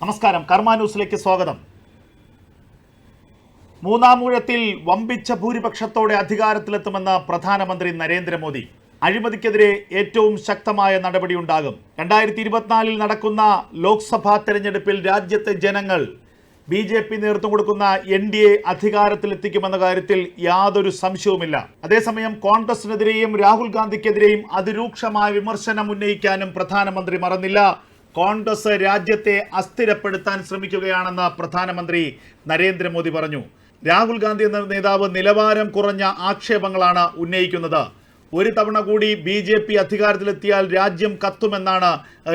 നമസ്കാരം. കർമ്മ ന്യൂസിലേക്ക് സ്വാഗതം. മൂന്നാം ഊഴത്തിൽ വമ്പിച്ച ഭൂരിപക്ഷത്തോടെ അധികാരത്തിലെത്തുമെന്ന് പ്രധാനമന്ത്രി നരേന്ദ്രമോദി. അഴിമതിക്കെതിരെ ഏറ്റവും ശക്തമായ നടപടിയുണ്ടാകും. രണ്ടായിരത്തി ഇരുപത്തിനാലിൽ നടക്കുന്ന ലോക്സഭാ തെരഞ്ഞെടുപ്പിൽ രാജ്യത്തെ ജനങ്ങൾ ബി ജെ പി നേതൃത്വം കൊടുക്കുന്ന എൻ ഡി എ അധികാരത്തിലെത്തിക്കുമെന്ന കാര്യത്തിൽ യാതൊരു സംശയവുമില്ല. അതേസമയം കോൺഗ്രസിനെതിരെയും രാഹുൽ ഗാന്ധിക്കെതിരെയും അതിരൂക്ഷമായ വിമർശനം ഉന്നയിക്കാനും പ്രധാനമന്ത്രി മറന്നില്ല. കോൺഗ്രസ് രാജ്യത്തെ അസ്ഥിരപ്പെടുത്താൻ ശ്രമിക്കുകയാണെന്ന് പ്രധാനമന്ത്രി നരേന്ദ്രമോദി പറഞ്ഞു. രാഹുൽ ഗാന്ധി എന്ന നേതാവ് നിലവാരം കുറഞ്ഞ ആക്ഷേപങ്ങളാണ് ഉന്നയിക്കുന്നത്. ഒരു തവണ കൂടി ബി ജെ പി അധികാരത്തിലെത്തിയാൽ രാജ്യം കത്തുമെന്നാണ്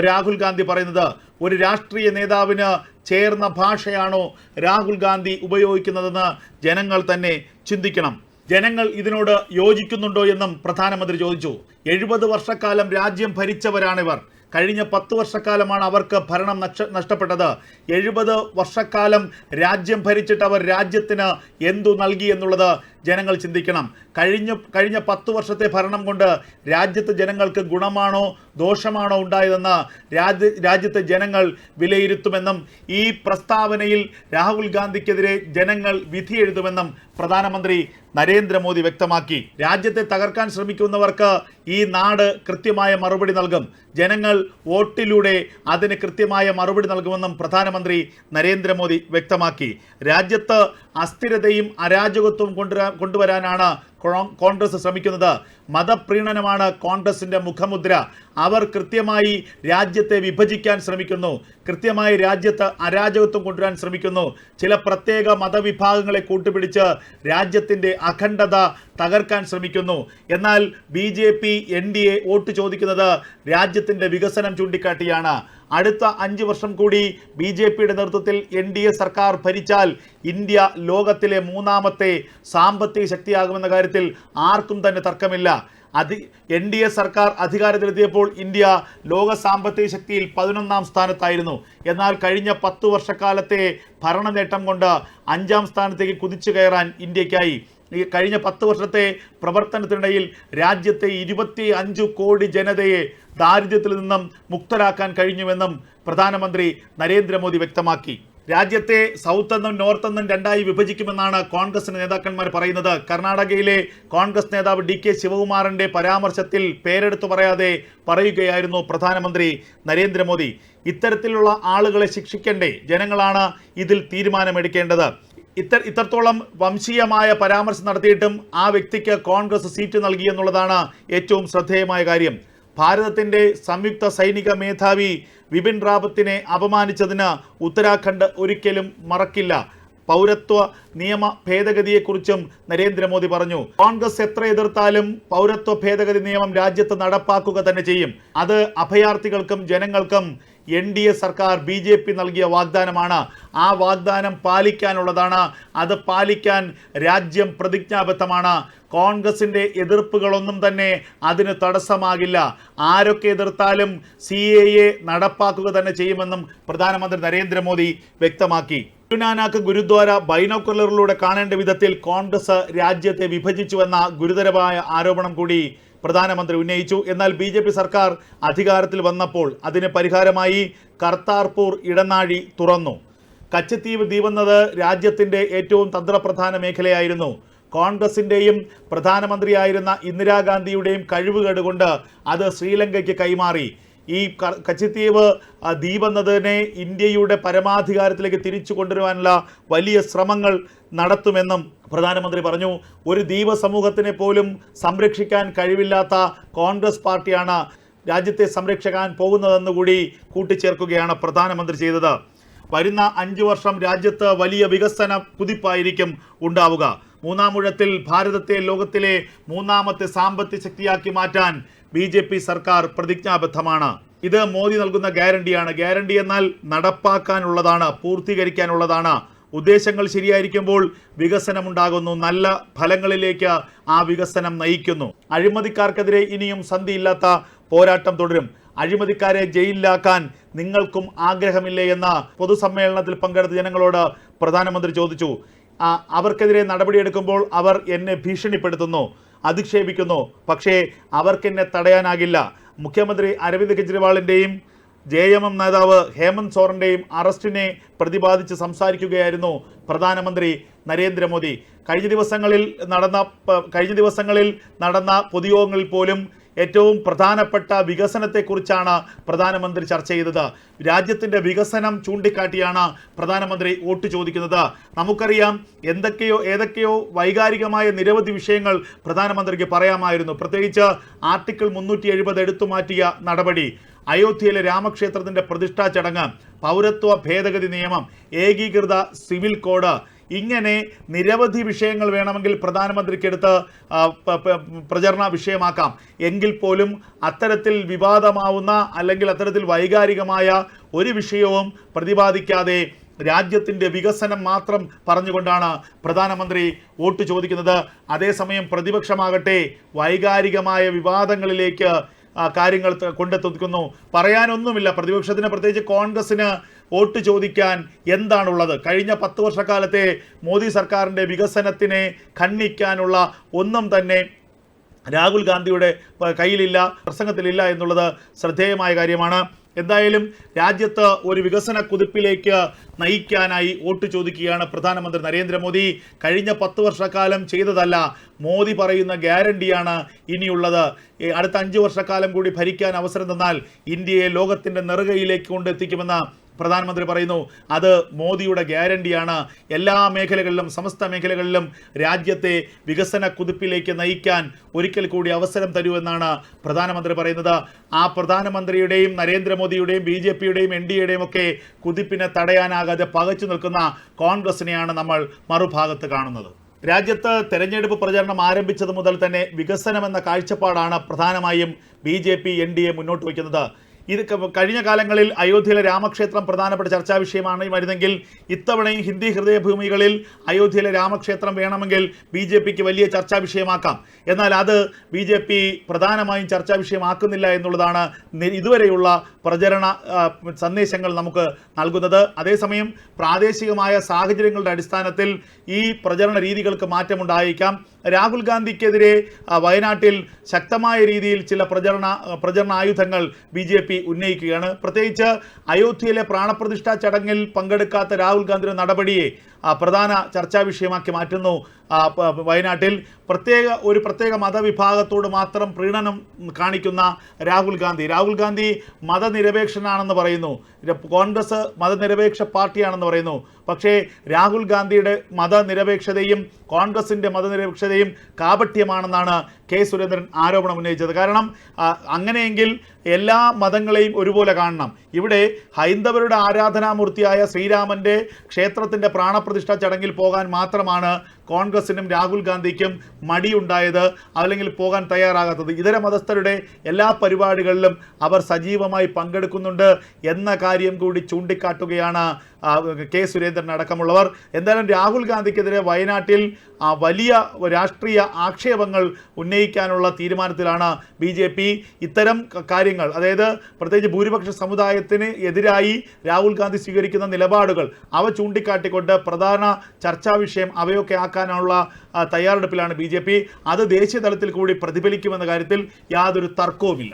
രാഹുൽ ഗാന്ധി പറയുന്നത്. ഒരു രാഷ്ട്രീയ നേതാവിന് ചേർന്ന ഭാഷയാണോ രാഹുൽ ഗാന്ധി ഉപയോഗിക്കുന്നതെന്ന് ജനങ്ങൾ തന്നെ ചിന്തിക്കണം. ജനങ്ങൾ ഇതിനോട് യോജിക്കുന്നുണ്ടോ എന്നും പ്രധാനമന്ത്രി ചോദിച്ചു. എഴുപത് വർഷക്കാലം രാജ്യം ഭരിച്ചവരാണിവർ. കഴിഞ്ഞ പത്ത് വർഷക്കാലമാണ് അവർക്ക് ഭരണം നഷ്ട നഷ്ടപ്പെട്ടത്. എഴുപത് വർഷക്കാലം രാജ്യം ഭരിച്ചിട്ട് അവർ രാജ്യത്തിന് എന്തു നൽകി എന്നുള്ളത് ജനങ്ങൾ ചിന്തിക്കണം. കഴിഞ്ഞ കഴിഞ്ഞ പത്ത് വർഷത്തെ ഭരണം കൊണ്ട് രാജ്യത്തെ ജനങ്ങൾക്ക് ഗുണമാണോ ദോഷമാണോ ഉണ്ടായതെന്ന് രാജ്യ രാജ്യത്തെ ജനങ്ങൾ വിലയിരുത്തുമെന്നും ഈ പ്രസ്താവനയിൽ രാഹുൽ ഗാന്ധിക്കെതിരെ ജനങ്ങൾ വിധി എഴുതുമെന്നും പ്രധാനമന്ത്രി നരേന്ദ്രമോദി വ്യക്തമാക്കി. രാജ്യത്തെ തകർക്കാൻ ശ്രമിക്കുന്നവർക്ക് ഈ നാട് കൃത്യമായ മറുപടി നൽകും. ജനങ്ങൾ വോട്ടിലൂടെ അതിന് കൃത്യമായ മറുപടി നൽകുമെന്നും പ്രധാനമന്ത്രി നരേന്ദ്രമോദി വ്യക്തമാക്കി. രാജ്യത്ത് അസ്ഥിരതയും അരാജകത്വവും കൊണ്ടുവരാ കൊണ്ടുവരാനാണ് കോൺഗ്രസ് ശ്രമിക്കുന്നത്. മതപ്രീണനമാണ് കോൺഗ്രസിന്റെ മുഖമുദ്ര. അവർ കൃത്യമായി രാജ്യത്തെ വിഭജിക്കാൻ ശ്രമിക്കുന്നു. കൃത്യമായി രാജ്യത്ത് അരാജകത്വം കൊണ്ടുവരാൻ ശ്രമിക്കുന്നു. ചില പ്രത്യേക മതവിഭാഗങ്ങളെ കൂട്ടുപിടിച്ച് രാജ്യത്തിന്റെ അഖണ്ഡത തകർക്കാൻ ശ്രമിക്കുന്നു. എന്നാൽ B J P N D A vote ചോദിക്കുന്നത് രാജ്യത്തിന്റെ വികസനം ചൂണ്ടിക്കാട്ടിയാണ്. അടുത്ത അഞ്ച് വർഷം കൂടി ബി ജെ പിയുടെ നേതൃത്വത്തിൽ എൻ ഡി എ സർക്കാർ ഭരിച്ചാൽ ഇന്ത്യ ലോകത്തിലെ മൂന്നാമത്തെ സാമ്പത്തിക ശക്തിയാകുമെന്ന കാര്യത്തിൽ ആർക്കും തന്നെ തർക്കമില്ല. അധി എൻ ഡി എ സർക്കാർ അധികാരത്തിലെത്തിയപ്പോൾ ഇന്ത്യ ലോക സാമ്പത്തിക ശക്തിയിൽ പതിനൊന്നാം സ്ഥാനത്തായിരുന്നു. എന്നാൽ കഴിഞ്ഞ പത്തു വർഷക്കാലത്തെ ഭരണ നേട്ടം കൊണ്ട് അഞ്ചാം സ്ഥാനത്തേക്ക് കുതിച്ചു കയറാൻ ഇന്ത്യക്കായി. ഈ കഴിഞ്ഞ പത്ത് വർഷത്തെ പ്രവർത്തനത്തിനിടയിൽ രാജ്യത്തെ ഇരുപത്തി അഞ്ച് കോടി ജനതയെ ദാരിദ്ര്യത്തിൽ നിന്നും മുക്തരാക്കാൻ കഴിഞ്ഞുവെന്നും പ്രധാനമന്ത്രി നരേന്ദ്രമോദി വ്യക്തമാക്കി. രാജ്യത്തെ സൗത്ത് എന്നും നോർത്ത് എന്നും രണ്ടായി വിഭജിക്കുമെന്നാണ് കോൺഗ്രസ് നേതാക്കന്മാർ പറയുന്നത്. കർണാടകയിലെ കോൺഗ്രസ് നേതാവ് ഡി കെ ശിവകുമാറിന്റെ പരാമർശത്തിൽ പേരെടുത്തു പറയാതെ പറയുകയായിരുന്നു പ്രധാനമന്ത്രി നരേന്ദ്രമോദി. ഇത്തരത്തിലുള്ള ആളുകളെ ശിക്ഷിക്കണ്ടേ ജനങ്ങളാണ് ഇതിൽ തീരുമാനമെടുക്കേണ്ടത്. ഇത്ര ഇത്രത്തോളം വംശീയമായ പരാമർശം നടത്തിയിട്ടും ആ വ്യക്തിക്ക് കോൺഗ്രസ് സീറ്റ് നൽകി എന്നുള്ളതാണ് ഏറ്റവും ശ്രദ്ധേയമായ കാര്യം. ഭാരതത്തിന്റെ സംയുക്ത സൈനിക മേധാവി വിപിൻ റാവത്തിനെ അപമാനിച്ചതിന് ഉത്തരാഖണ്ഡ് ഒരിക്കലും മറക്കില്ല. പൗരത്വ നിയമ ഭേദഗതിയെക്കുറിച്ചും നരേന്ദ്രമോദി പറഞ്ഞു. കോൺഗ്രസ് എത്ര എതിർത്താലും പൗരത്വ ഭേദഗതി നിയമം രാജ്യത്ത് നടപ്പാക്കുക തന്നെ ചെയ്യും. അത് അഭയാർത്ഥികൾക്കും ജനങ്ങൾക്കും എൻ ഡി എ സർക്കാർ ബി ജെ പി നൽകിയ വാഗ്ദാനമാണ്. ആ വാഗ്ദാനം പാലിക്കാനുള്ളതാണ്. അത് പാലിക്കാൻ രാജ്യം പ്രതിജ്ഞാബദ്ധമാണ്. കോൺഗ്രസിന്റെ എതിർപ്പുകളൊന്നും തന്നെ അതിന് തടസ്സമാകില്ല. ആരൊക്കെ എതിർത്താലും സി എ എ നടപ്പാക്കുക തന്നെ ചെയ്യുമെന്നും പ്രധാനമന്ത്രി നരേന്ദ്രമോദി വ്യക്തമാക്കി. ഗുരുനാനാക്ക് ഗുരുദ്വാര ബൈനോക്കുലറിലൂടെ കാണേണ്ട വിധത്തിൽ കോൺഗ്രസ് രാജ്യത്തെ വിഭജിച്ചുവെന്ന ഗുരുതരമായ ആരോപണം കൂടി പ്രധാനമന്ത്രി ഉന്നയിച്ചു. എന്നാൽ ബി സർക്കാർ അധികാരത്തിൽ വന്നപ്പോൾ അതിന് പരിഹാരമായി കർത്താർപൂർ ഇടനാഴി തുറന്നു. കച്ചത്തീവ് ദ്വീപെന്നത് രാജ്യത്തിന്റെ ഏറ്റവും തന്ത്രപ്രധാന മേഖലയായിരുന്നു. കോൺഗ്രസിന്റെയും പ്രധാനമന്ത്രിയായിരുന്ന ഇന്ദിരാഗാന്ധിയുടെയും കഴിവുകേട് കൊണ്ട് അത് ശ്രീലങ്കയ്ക്ക് കൈമാറി. ഈ കച്ചത്തീവ് ദീപെന്നതിനെ ഇന്ത്യയുടെ പരമാധികാരത്തിലേക്ക് തിരിച്ചു കൊണ്ടുവരുവാനുള്ള വലിയ ശ്രമങ്ങൾ നടത്തുമെന്നും പ്രധാനമന്ത്രി പറഞ്ഞു ഒരു ദ്വീപ സമൂഹത്തിനെ പോലും സംരക്ഷിക്കാൻ കഴിവില്ലാത്ത കോൺഗ്രസ് പാർട്ടിയാണ് രാജ്യത്തെ സംരക്ഷിക്കാൻ പോകുന്നതെന്ന് കൂടി കൂട്ടിച്ചേർക്കുകയാണ് പ്രധാനമന്ത്രി ചെയ്തത്. വരുന്ന അഞ്ചു വർഷം രാജ്യത്ത് വലിയ വികസന കുതിപ്പായിരിക്കും ഉണ്ടാവുക. മൂന്നാം ഊഴത്തിൽ ഭാരതത്തെ ലോകത്തിലെ മൂന്നാമത്തെ സാമ്പത്തിക ശക്തിയാക്കി മാറ്റാൻ ബി ജെ പി സർക്കാർ പ്രതിജ്ഞാബദ്ധമാണ്. ഇത് മോദി നൽകുന്ന ഗ്യാരണ്ടിയാണ്. ഗ്യാരണ്ടി എന്നാൽ നടപ്പാക്കാനുള്ളതാണ് പൂർത്തീകരിക്കാനുള്ളതാണ്. ഉദ്ദേശങ്ങൾ ശരിയായിരിക്കുമ്പോൾ വികസനമുണ്ടാകുന്നു. നല്ല ഫലങ്ങളിലേക്ക് ആ വികസനം നയിക്കുന്നു. അഴിമതിക്കാർക്കെതിരെ ഇനിയും സന്ധിയില്ലാത്ത പോരാട്ടം തുടരും. അഴിമതിക്കാരെ ജയിലിലാക്കാൻ നിങ്ങൾക്കും ആഗ്രഹമില്ലേ എന്ന പൊതുസമ്മേളനത്തിൽ പങ്കെടുത്ത ജനങ്ങളോട് പ്രധാനമന്ത്രി ചോദിച്ചു. അവർക്കെതിരെ നടപടിയെടുക്കുമ്പോൾ അവർ എന്നെ ഭീഷണിപ്പെടുത്തുന്നു അധിക്ഷേപിക്കുന്നു. പക്ഷേ അവർക്കെന്നെ തടയാനാകില്ല. മുഖ്യമന്ത്രി അരവിന്ദ് കെജ്രിവാളിന്റെയും ജെ എം എം നേതാവ് ഹേമന്ത് സോറന്റെയും അറസ്റ്റിനെ പ്രതിപാദിച്ച് സംസാരിക്കുകയായിരുന്നു പ്രധാനമന്ത്രി നരേന്ദ്രമോദി. കഴിഞ്ഞ ദിവസങ്ങളിൽ നടന്ന കഴിഞ്ഞ ദിവസങ്ങളിൽ നടന്ന പൊതുയോഗങ്ങളിൽ പോലും ഏറ്റവും പ്രധാനപ്പെട്ട വികസനത്തെക്കുറിച്ചാണ് പ്രധാനമന്ത്രി ചർച്ച ചെയ്തത്. രാജ്യത്തിന്റെ വികസനം ചൂണ്ടിക്കാട്ടിയാണ് പ്രധാനമന്ത്രി വോട്ട് ചോദിക്കുന്നത്. നമുക്കറിയാം എന്തൊക്കെയോ ഏതൊക്കെയോ വൈകാരികമായ നിരവധി വിഷയങ്ങൾ പ്രധാനമന്ത്രിക്ക് പറയാമായിരുന്നു. പ്രത്യേകിച്ച് ആർട്ടിക്കിൾ മുന്നൂറ്റി എഴുപത് എടുത്തു മാറ്റിയ നടപടി. അയോധ്യയിലെ രാമക്ഷേത്രത്തിന്റെ പ്രതിഷ്ഠാ ചടങ്ങ് പൗരത്വ ഭേദഗതി നിയമം ഏകീകൃത സിവിൽ കോഡ് ഇങ്ങനെ നിരവധി വിഷയങ്ങൾ വേണമെങ്കിൽ പ്രധാനമന്ത്രിക്കെടുത്ത് പ്രചരണ വിഷയമാക്കാം. എങ്കിൽ പോലും അത്തരത്തിൽ വിവാദമാവുന്ന അല്ലെങ്കിൽ അത്തരത്തിൽ വൈകാരികമായ ഒരു വിഷയവും പ്രതിപാദിക്കാതെ രാജ്യത്തിന്റെ വികസനം മാത്രം പറഞ്ഞുകൊണ്ടാണ് പ്രധാനമന്ത്രി വോട്ട് ചോദിക്കുന്നത്. അതേസമയം പ്രതിപക്ഷമാകട്ടെ വൈകാരികമായ വിവാദങ്ങളിലേക്ക് കാര്യങ്ങൾ കൊണ്ടെത്തുന്നു. പറയാനൊന്നുമില്ല. പ്രതിപക്ഷത്തിന് പ്രത്യേകിച്ച് കോൺഗ്രസിന് വോട്ട് ചോദിക്കാൻ എന്താണുള്ളത്? കഴിഞ്ഞ പത്ത് വർഷക്കാലത്തെ മോദി സർക്കാരിന്റെ വികസനത്തിനെ ഖണ്ഡിക്കാനുള്ള ഒന്നും തന്നെ രാഹുൽ ഗാന്ധിയുടെ കയ്യിലില്ല പ്രസംഗത്തിലില്ല എന്നുള്ളത് ശ്രദ്ധേയമായ കാര്യമാണ്. എന്തായാലും രാജ്യത്ത് ഒരു വികസന കുതിപ്പിലേക്ക് നയിക്കാനായി വോട്ട് ചോദിക്കുകയാണ് പ്രധാനമന്ത്രി നരേന്ദ്രമോദി. കഴിഞ്ഞ പത്ത് വർഷക്കാലം ചെയ്തതല്ല മോദി പറയുന്ന ഗ്യാരണ്ടിയാണ് ഇനിയുള്ളത്. അടുത്ത അഞ്ച് വർഷക്കാലം കൂടി ഭരിക്കാൻ അവസരം തന്നാൽ ഇന്ത്യയെ ലോകത്തിന്റെ നെറുകയിലേക്ക് കൊണ്ടെത്തിക്കുമെന്ന് പ്രധാനമന്ത്രി പറയുന്നു അത് മോദിയുടെ ഗ്യാരണ്ടിയാണ്. എല്ലാ മേഖലകളിലും സമസ്ത മേഖലകളിലും രാജ്യത്തെ വികസന കുതിപ്പിലേക്ക് നയിക്കാൻ ഒരിക്കൽ കൂടി അവസരം തരൂ എന്നാണ് പ്രധാനമന്ത്രി പറയുന്നത്. ആ പ്രധാനമന്ത്രിയുടെയും നരേന്ദ്രമോദിയുടെയും ബി ജെ പിയുടെയും എൻ ഡി എയുടെയും ഒക്കെ കുതിപ്പിനെ തടയാനാകാതെ പകച്ചു നിൽക്കുന്ന കോൺഗ്രസിനെയാണ് നമ്മൾ മറുഭാഗത്ത് കാണുന്നത്. രാജ്യത്ത് തെരഞ്ഞെടുപ്പ് പ്രചരണം ആരംഭിച്ചത് മുതൽ തന്നെ വികസനം എന്ന കാഴ്ചപ്പാടാണ് പ്രധാനമായും B J P N D A മുന്നോട്ട് വയ്ക്കുന്നത്. ഇത് കഴിഞ്ഞ കാലങ്ങളിൽ അയോധ്യയിലെ രാമക്ഷേത്രം പ്രധാനപ്പെട്ട ചർച്ചാ വിഷയമാണ്. വരുന്നെങ്കിൽ ഇത്തവണയും ഹിന്ദി ഹൃദയഭൂമികളിൽ അയോധ്യയിലെ രാമക്ഷേത്രം വേണമെങ്കിൽ ബി ജെ പിക്ക് വലിയ ചർച്ചാ വിഷയമാക്കാം. എന്നാൽ അത് ബി ജെ പി പ്രധാനമായും ചർച്ചാ വിഷയമാക്കുന്നില്ല എന്നുള്ളതാണ് ഇതുവരെയുള്ള പ്രചരണ സന്ദേശങ്ങൾ നമുക്ക് നൽകുന്നത്. അതേസമയം പ്രാദേശികമായ സാഹചര്യങ്ങളുടെ അടിസ്ഥാനത്തിൽ ഈ പ്രചരണ രീതികൾക്ക് മാറ്റമുണ്ടായേക്കാം. രാഹുൽ ഗാന്ധിക്കെതിരെ വയനാട്ടിൽ ശക്തമായ രീതിയിൽ ചില പ്രചരണ പ്രചരണ ആയുധങ്ങൾ ബി ജെ പി ഉന്നയിക്കുകയാണ്. പ്രത്യേകിച്ച് അയോധ്യയിലെ പ്രാണപ്രതിഷ്ഠാ ചടങ്ങിൽ പങ്കെടുക്കാത്ത രാഹുൽ ഗാന്ധിയുടെ നടപടിയെ പ്രധാന ചർച്ചാ വിഷയമാക്കി മാറ്റുന്നു. വയനാട്ടിൽ പ്രത്യേക ഒരു പ്രത്യേക മതവിഭാഗത്തോട് മാത്രം പ്രീണനം കാണിക്കുന്ന രാഹുൽ ഗാന്ധി. രാഹുൽ ഗാന്ധി മതനിരപേക്ഷനാണെന്ന് പറയുന്നു. കോൺഗ്രസ് മതനിരപേക്ഷ പാർട്ടിയാണെന്ന് പറയുന്നു. പക്ഷേ രാഹുൽ ഗാന്ധിയുടെ മതനിരപേക്ഷതയും കോൺഗ്രസിന്റെ മതനിരപേക്ഷതയും കാപട്യമാണെന്നാണ് കെ സുരേന്ദ്രൻ ആരോപണം ഉന്നയിച്ചത്. കാരണം അങ്ങനെയെങ്കിൽ എല്ലാ മതങ്ങളെയും ഒരുപോലെ കാണണം. ഇവിടെ ഹൈന്ദവരുടെ ആരാധനാമൂർത്തിയായ ശ്രീരാമന്റെ ക്ഷേത്രത്തിന്റെ പ്രാണപ്രതിഷ്ഠ ചടങ്ങിൽ പോകാൻ മാത്രമാണ് കോൺഗ്രസിനും രാഹുൽ ഗാന്ധിക്കും മടിയുണ്ടായത് അല്ലെങ്കിൽ പോകാൻ തയ്യാറാകാത്തത്. ഇതര മതസ്ഥരുടെ എല്ലാ പരിപാടികളിലും അവർ സജീവമായി പങ്കെടുക്കുന്നുണ്ട് എന്ന കാര്യം കൂടി ചൂണ്ടിക്കാട്ടുകയാണ് കെ സുരേന്ദ്രൻ അടക്കമുള്ളവർ. എന്തായാലും രാഹുൽ ഗാന്ധിക്കെതിരെ വയനാട്ടിൽ വലിയ രാഷ്ട്രീയ ആക്ഷേപങ്ങൾ ഉന്നയിക്കാനുള്ള തീരുമാനത്തിലാണ് ബി ജെ പി. ഇത്തരം കാര്യങ്ങൾ അതായത് പ്രത്യേകിച്ച് ഭൂരിപക്ഷ സമുദായത്തിന് എതിരായി രാഹുൽ ഗാന്ധി സ്വീകരിക്കുന്ന നിലപാടുകൾ അവ ചൂണ്ടിക്കാട്ടിക്കൊണ്ട് പ്രധാന ചർച്ചാ വിഷയം അവയൊക്കെ ആക്കാനുള്ള തയ്യാറെടുപ്പിലാണ് ബി അത് ദേശീയ തലത്തിൽ കൂടി പ്രതിഫലിക്കുമെന്ന കാര്യത്തിൽ യാതൊരു തർക്കവുമില്ല.